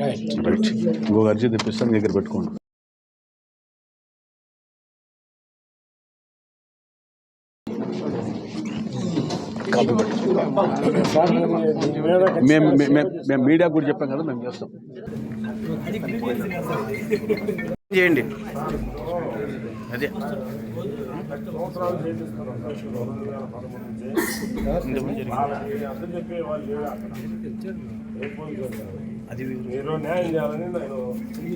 Right ఇంకొక అర్జీ తెప్పిస్తాను దగ్గర పెట్టుకోండి. మేము మేము- మేము మేము మీడియా కూడా చెప్పాం కదా మేము చేస్తాం. చేయండి. అదే. అది మీరు న్యాయం చేయాలని నేను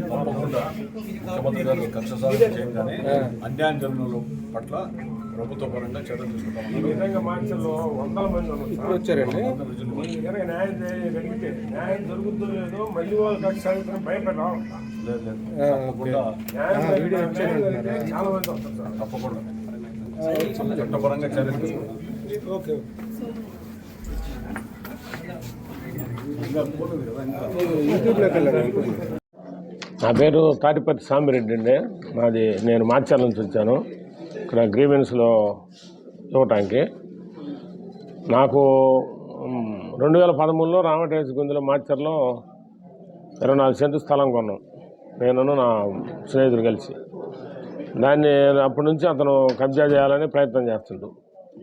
తప్పకుండా ముఖ్యమంత్రి గారు కక్ష సాధన చేయగానే అన్యాయం వాళ్ళ పట్ల ప్రభుత్వ పరంగా చర్యలు ఈ తీసుకుంటామన్నారు విధంగా మార్చిలో వందల మంది వచ్చారండి. కనుక న్యాయం చేయగలిగితే న్యాయం జరుగుతుందో లేదో మళ్ళీ వాళ్ళు కక్ష సాధించడం లేదు లేదు. తప్పకుండా చాలా మంది వస్తారు సార్. తప్పకుండా. చట్టపరంగా చర్యలు తీసుకుంటాం. ఇంకా నా పేరు తాటిపత్తి సాంబిరెడ్డి అండి. నాది నేను మార్చాల నుంచి వచ్చాను. ఇక్కడ గ్రీవెన్స్లో ఇవ్వటానికి. నాకు రెండు వేల పదమూడులో రామటేజ్ గుంజలో మార్చర్లో ఇరవై నాలుగు సెంటు స్థలం కొన్నాం. నేను నా స్నేహితుడు కలిసి. దాన్ని అప్పటి నుంచి అతను కబ్జా చేయాలని ప్రయత్నం చేస్తుండు.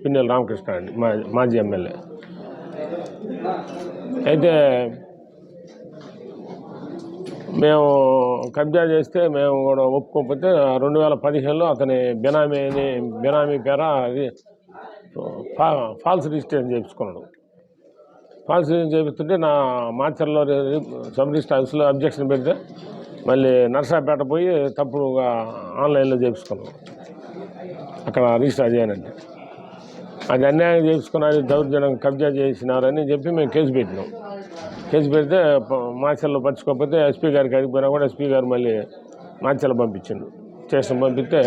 పిన్నెల రామకృష్ణ అండి మా మాజీ ఎమ్మెల్యే. అయితే మేము కబ్జా చేస్తే మేము కూడా ఒప్పుకోకపోతే రెండు వేల పదిహేనులో అతని బినామీని బినామీ పేర అది ఫాల్స్ రిజిస్ట్రేషన్ చేయించుకున్నాడు ఫాల్స్ రిజిస్ట్రేషన్ చేపిస్తుంటే నా మాచర్లో రి- సబ్ రిజిస్టర్ ఆఫీస్లో అబ్జెక్షన్ పెడితే మళ్ళీ నర్సాపేట పోయి తప్పుడుగా ఆన్లైన్లో చేయించుకున్నాం అక్కడ రిజిస్టర్ చేయనంటే. అది అన్యాయం చేసుకున్నారు దౌర్జన్యం కబ్జా చేసినారని చెప్పి మేము కేసు పెట్టినాం. కేసు పెడితే మార్చల్లో పరచుకోకపోతే ఎస్పీ గారికి అడిగిపోయినా కూడా ఎస్పీ గారు మళ్ళీ మాచర్ల పంపించిండు. స్టేషన్ పంపిస్తే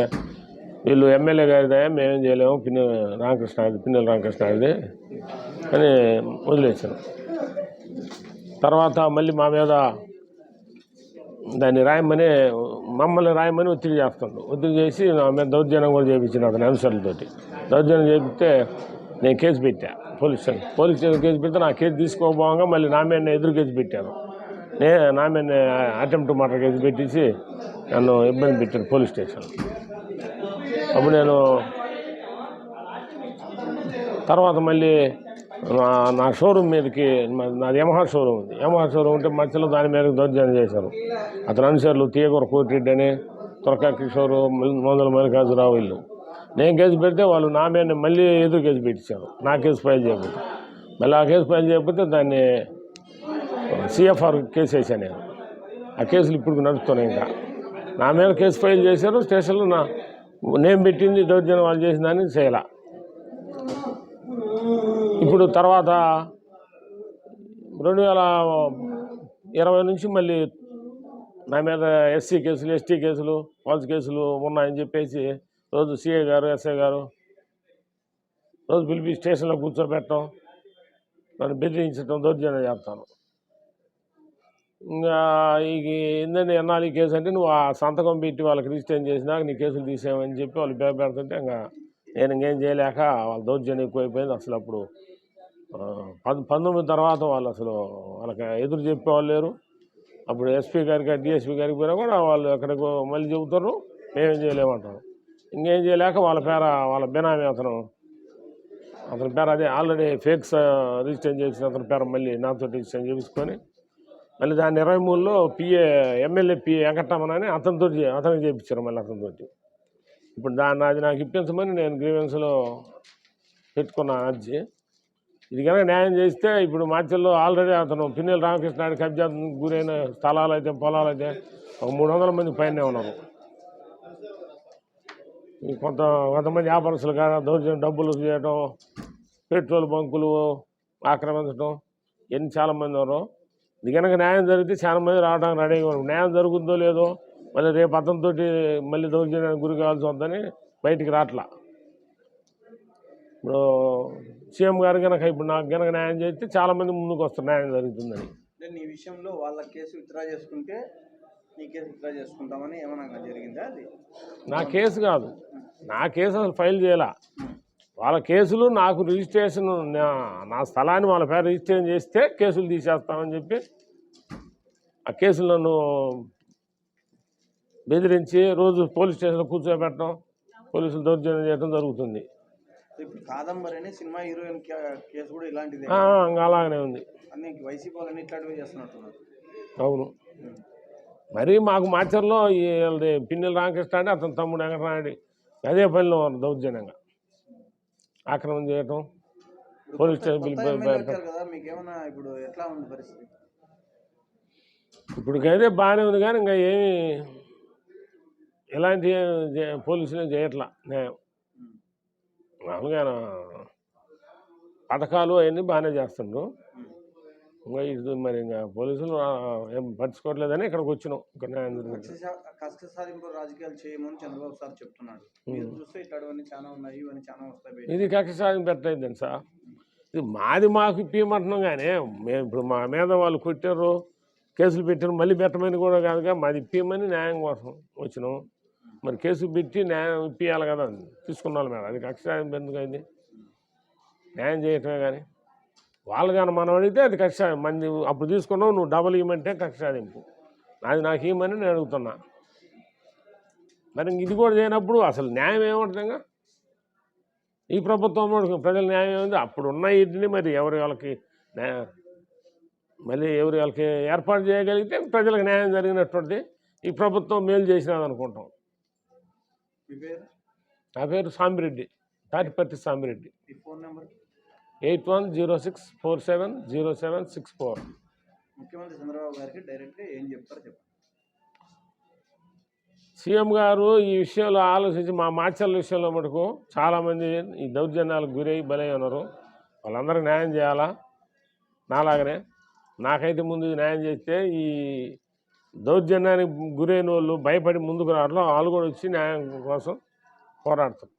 వీళ్ళు ఎమ్మెల్యే గారిదే మేమేం చేయలేము పిన్ని రామకృష్ణ పిన్నెల రామకృష్ణ గారిది అని వదిలేసాను. తర్వాత మళ్ళీ మా మీద దాన్ని రాయమని మమ్మల్ని రాయమని ఒత్తిడి చేస్తుండు. ఒత్తిడి చేసి నా మీద దౌర్జన్యం కూడా చేయించిన అతని అనుసరులతోటి దౌర్జన్యం చేపిస్తే నేను కేసు పెట్టా. Police station police station case పెడితే నా కేసు తీసుకోబోగా మళ్ళీ నా మీద ఎదురు కేసు పెట్టాను నే నా మీద అటెంప్ట్ మర్డర్ కేసు పెట్టేసి నన్ను ఇబ్బంది పెట్టాను పోలీస్ స్టేషన్. అప్పుడు నేను తర్వాత మళ్ళీ నా నా షోరూమ్ మీదకి నాది యమహా షోరూమ్ ఉంది. యమహా షోరూమ్ ఉంటే మధ్యలో దాని మీద దౌర్జన్యం చేశారు. అతని అనుసరులు తీయకూర కోటిరెడ్డి అని తురకా కిషోరు మొదల మల్లికార్జురావు వీళ్ళు. నేను కేసు పెడితే వాళ్ళు నా మీద మళ్ళీ ఎదురు కేసు పెట్టించారు. నా కేసు ఫైల్ చేయకపోతే. మళ్ళీ ఆ కేసు ఫైల్ చేయకపోతే దాన్ని సిఎఫ్ఆర్ కేసు వేసాను నేను. ఆ కేసులు ఇప్పుడు నడుస్తున్నాయి ఇంకా. నా మీద కేసు ఫైల్ చేశారు స్టేషన్లో నా నేను పెట్టింది దౌర్జన్యం వాళ్ళు చేసిందని చేయాల. ఇప్పుడు తర్వాత రెండు వేల ఇరవై నుంచి మళ్ళీ నా మీద ఎస్సీ కేసులు ఎస్టీ కేసులు ఫాల్స్ కేసులు ఉన్నాయని చెప్పేసి రోజు సిఐ గారు ఎస్ఐ గారు రోజు పిలిపి స్టేషన్లో కూర్చోబెట్టడం నన్ను బెదిరించడం దౌర్జన్యం చేస్తాను. ఇంకా ఇక ఏంటంటే ఎన్నాళ్ళు ఈ కేసు అంటే నువ్వు ఆ సంతకం పెట్టి వాళ్ళకి రిజిస్టర్ చేసినాక నీ కేసులు తీసేయమని చెప్పి వాళ్ళు పేరు పెడుతుంటే ఇంకా నేను ఇంకేం చేయలేక వాళ్ళ దౌర్జన్యం ఎక్కువైపోయింది. అసలు అప్పుడు పంతొమ్మిది తర్వాత వాళ్ళు అసలు వాళ్ళకి ఎదురు చెప్పేవాళ్ళు లేరు. అప్పుడు ఎస్పీ గారికి డిఎస్పీ గారికి పోయినా కూడా వాళ్ళు ఎక్కడికో మళ్ళీ చెబుతారు మేమేం చేయలేమంటారు. ఇంకేం చేయలేక వాళ్ళ పేర వాళ్ళ బినామీ అతను అతని పేరు అదే ఆల్రెడీ ఫేక్స్ రిజిస్టర్ చేసిన అతని పేరు మళ్ళీ నాతో రిజిస్టర్ చేయించుకొని మళ్ళీ దాన్ని ఇరవై మూడులో పిఏ ఎమ్మెల్యే పిఏ వెంకటరమణ అని అతనితో అతనికి చేయించారు మళ్ళీ అతనితోటి. ఇప్పుడు దాన్ని అది నాకు ఇప్పించమని నేను గ్రీవెన్స్లో పెట్టుకున్న అర్జీ. ఇది కనుక న్యాయం చేస్తే ఇప్పుడు మాచెల్లో ఆల్రెడీ అతను పిన్నెల రామకృష్ణ నాయుడు కబ్జా గురైన స్థలాలు అయితే పొలాలు అయితే ఒక మూడు వందల మంది పైనే ఉన్నారు. కొంత కొంతమంది వ్యాపారస్తులు కానీ దౌర్జన్యం డబ్బులు చేయడం పెట్రోల్ బంకులు ఆక్రమించడం ఇవన్నీ చాలామంది ఉన్నారు. ఇది కనుక న్యాయం జరిగితే చాలా మంది రావడానికి రెడీగా ఉన్నారు. న్యాయం జరుగుతుందో లేదో మళ్ళీ రేపు అతనితో మళ్ళీ దౌర్జన్యానికి గురి కావాల్సి వద్దని బయటికి రాట్లా. ఇప్పుడు సీఎం గారు కనుక ఇప్పుడు నాకు కనుక న్యాయం చేస్తే చాలా మంది ముందుకు వస్తారు న్యాయం జరుగుతుందని. అంటే నీ విషయంలో వాళ్ళ కేసు విత్డ్రా చేసుకుంటే నీ కేసు విత్డ్రా చేసుకుంటామని ఏమన్నా జరిగిందా అది? నా కేసు కాదు. నా కేసు అసలు ఫైల్ చేయాల. వాళ్ళ కేసులు నాకు రిజిస్ట్రేషన్ నా- నా స్థలాన్ని వాళ్ళ పేరు రిజిస్ట్రేషన్ చేస్తే కేసులు తీసేస్తామని చెప్పి ఆ కేసులు నన్ను బెదిరించి రోజు పోలీస్ స్టేషన్లో కూర్చోబెట్టడం పోలీసులు దౌర్జన్యం చేయడం జరుగుతుంది. ఇప్పుడు కాదంబరి అని సినిమా హీరోయిన్ కే- కేసు కూడా ఇలాంటిదే. ఆ, ఇంకా అలాగనే ఉంది. అన్ని వైసీపీ వాళ్ళని ఇట్లాంటివి చేస్తున్నట్టున్నారు. అవును. మరీ మాకు మాచర్లో ఈ వీళ్ళది పిన్నెల రామకృష్ణ అంటే అతని తమ్ముడు వెంకటరాయుడు అదే పనిలో ఉన్నారు దౌర్జన్యంగా. ఆక్రమణ చేయటం పోలీస్ స్టేషన్ ఇప్పుడు ఇప్పటికైతే బాగానే ఉంది కానీ ఇంకా ఏమి ఎలాంటి పోలీసులు చేయట్లా? న్యాయం. మామూలుగా పథకాలు అవన్నీ బాగానే చేస్తుండ్రు. ఇంకా ఇది మరి ఇంకా పోలీసులు ఏం పట్టించుకోవట్లేదని ఇక్కడికి వచ్చినాం. ఇక్కడ న్యాయం జరిగింది కక్ష సా- కష్ట సాధింపు రాజకీయాలు చేయమని చంద్రబాబు సార్ చెప్తున్నాడు. మీరు చూస్తే ఇట్లాంటివన్నీ చాలా ఉన్నాయి ఇవన్నీ చాలా వస్తాయి ఇది కక్ష సాధన పెట్టలేదండి సార్ ఇది మాది మాకు ఇప్పియమంటున్నాం కానీ మేము ఇప్పుడు మా మీద వాళ్ళు కొట్టారు కేసులు పెట్టారు మళ్ళీ పెట్టమని కూడా కాదుగా మాది ఇప్పియమని న్యాయం కోసం వచ్చినాం. మరి కేసు పెట్టి న్యాయం ఇప్పియాలి కదా తీసుకున్నాను మేడం. అది కక్ష సాధన ఎందుకు అయింది? న్యాయం చేయటమే కానీ. వాళ్ళు కానీ మనం అడిగితే అది కక్ష మంది అప్పుడు తీసుకున్నావు నువ్వు డబుల్ ఇవ్వమంటే కక్ష సాధింపు నాది నాకు ఇవ్వమని నేను అడుగుతున్నా. మరి ఇది కూడా చేయనప్పుడు అసలు న్యాయం ఏముంటుందిగా ఈ ప్రభుత్వం ప్రజల న్యాయం ఏముంది? అప్పుడు ఉన్న వీటిని మరి ఎవరి వాళ్ళకి న్యాయ- మళ్ళీ ఎవరి వాళ్ళకి ఏర్పాటు చేయగలిగితే ప్రజలకు న్యాయం జరిగినటువంటి ఈ ప్రభుత్వం మేలు చేసినది అనుకుంటాం. నా పేరు Sambireddy Tatiparthi Sambireddy phone number? Eight one zero six four seven zero seven six four. ముఖ్యమంత్రి చంద్రబాబు గారికి డైరెక్ట్గా ఏం చెప్తారో చెప్పండి. సీఎం గారు ఈ విషయంలో ఆలోచించి మా మాచర్ల విషయంలో మటుకు చాలామంది ఈ దౌర్జన్యాలకు గురై బలై ఉన్నారు. వాళ్ళందరికీ న్యాయం చేయాలా? నాలాగనే. నాకైతే ముందు న్యాయం చేస్తే ఈ దౌర్జన్యానికి గురైన వాళ్ళు భయపడి ముందుకు రావడం వాళ్ళు కూడా వచ్చి న్యాయం కోసం పోరాడతారు